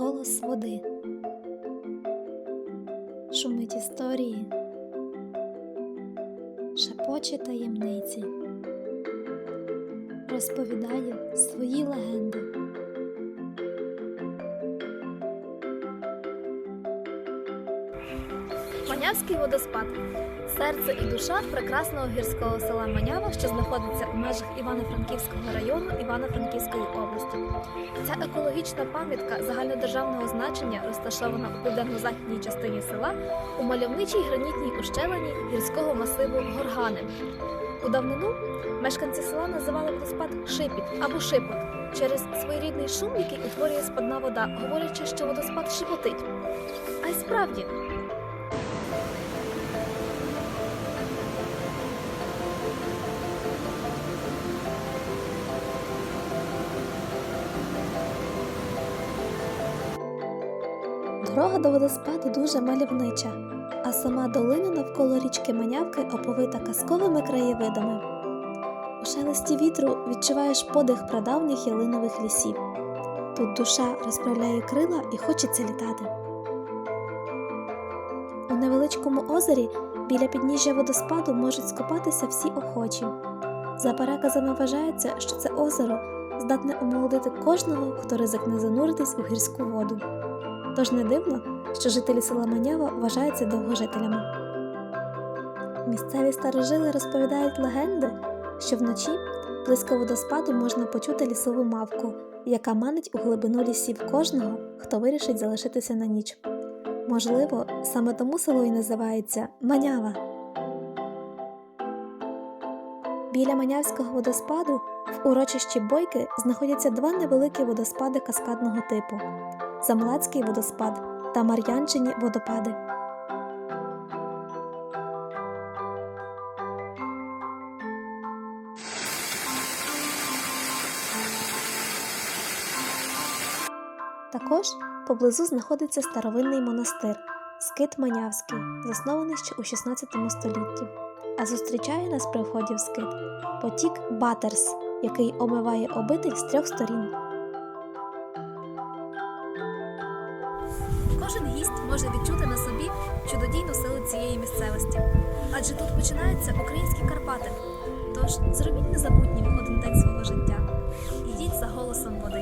голос води. Шумить історії, шепоче таємниці, розповідає свої легенди. Манявський водоспад серце і душа прекрасного гірського села Манява, що знаходиться у межах Івано-Франківського району Івано-Франківської області. Ця екологічна пам'ятка загальнодержавного значення розташована у південно-західній частині села у мальовничій гранітній ущелині гірського масиву Горгани. У давнину мешканці села називали водоспад Шипіт або Шипот через своєрідний шум, який утворює спадна вода, говорячи, що водоспад шипотить. А й справді, Дорога до водоспаду дуже мальовнича, а сама долина навколо річки Манявки оповита казковими краєвидами. У шелесті вітру відчуваєш подих прадавніх ялинових лісів. Тут душа розправляє крила і хочеться літати. У невеличкому озері біля підніжжя водоспаду можуть скупатися всі охочі. За переказами вважається, що це озеро здатне омолодити кожного, хто ризикне зануритись у гірську воду. Тож не дивно, що жителі села Манява вважаються довгожителями. Місцеві старожили розповідають легенди, що вночі близько водоспаду можна почути лісову мавку, яка манить у глибину лісів кожного, хто вирішить залишитися на ніч. Можливо, саме тому село і називається Манява. Біля Манявського водоспаду в урочищі Бойки знаходяться два невеликі водоспади каскадного типу Замлацький водоспад та Мар'янчині водопади. Також поблизу знаходиться старовинний монастир Скит Манявський, заснований ще у 16 столітті. А зустрічає нас при вході в скит потік Батерс, який омиває обитель з трьох сторін. Кожен гість може відчути на собі чудодійну силу цієї місцевості, адже тут починаються українські Карпати. Тож зробіть незабутнім один день свого життя. Ідіть за голосом води.